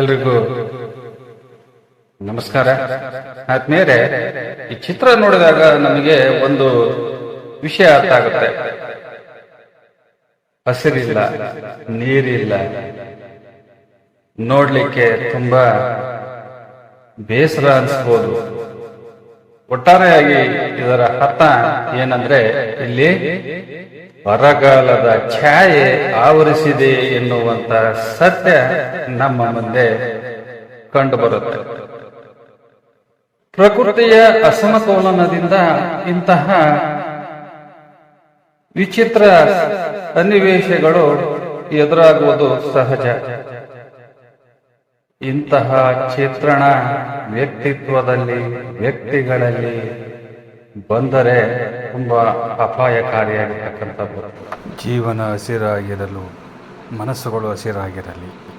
ಎಲ್ರಿಗೂ ನಮಸ್ಕಾರ. ಆದ್ಮೇಲೆ ಈ ಚಿತ್ರ ನೋಡಿದಾಗ ನಮಗೆ ಒಂದು ವಿಷಯ ಅರ್ಥ ಆಗುತ್ತೆ. ಹಸಿರಿಲ್ಲ, ನೀರಿಲ್ಲ. ನೋಡ್ಲಿಕ್ಕೆ ತುಂಬಾ ಬೇಸರ ಅನ್ಸ್ಬೋದು. ಒಟ್ಟಾರೆಯಾಗಿ ಇದರ ಅರ್ಥ ಏನಂದ್ರೆ ಇಲ್ಲಿ ಬರಗಾಲದ ಛಾಯೆ ಆವರಿಸಿದೆ ಎನ್ನುವಂತ ಸತ್ಯ ನಮ್ಮ ಮುಂದೆ ಕಂಡುಬರುತ್ತೆ. ಪ್ರಕೃತಿಯ ಅಸಮತೋಲನದಿಂದ ಇಂತಹ ವಿಚಿತ್ರ ಸನ್ನಿವೇಶಗಳು ಎದುರಾಗುವುದು ಸಹಜ. ಇಂತಹ ಚಿತ್ರಣ ವ್ಯಕ್ತಿತ್ವದಲ್ಲಿ ವ್ಯಕ್ತಿಗಳಲ್ಲಿ ಬಂದರೆ ತುಂಬಾ ಅಪಾಯಕಾರಿಯಾಗಿರ್ತಕ್ಕಂಥದ್ದು. ಜೀವನ ಹಸಿರಾಗಿರಲು ಮನಸ್ಸುಗಳು ಹಸಿರಾಗಿರಲಿ.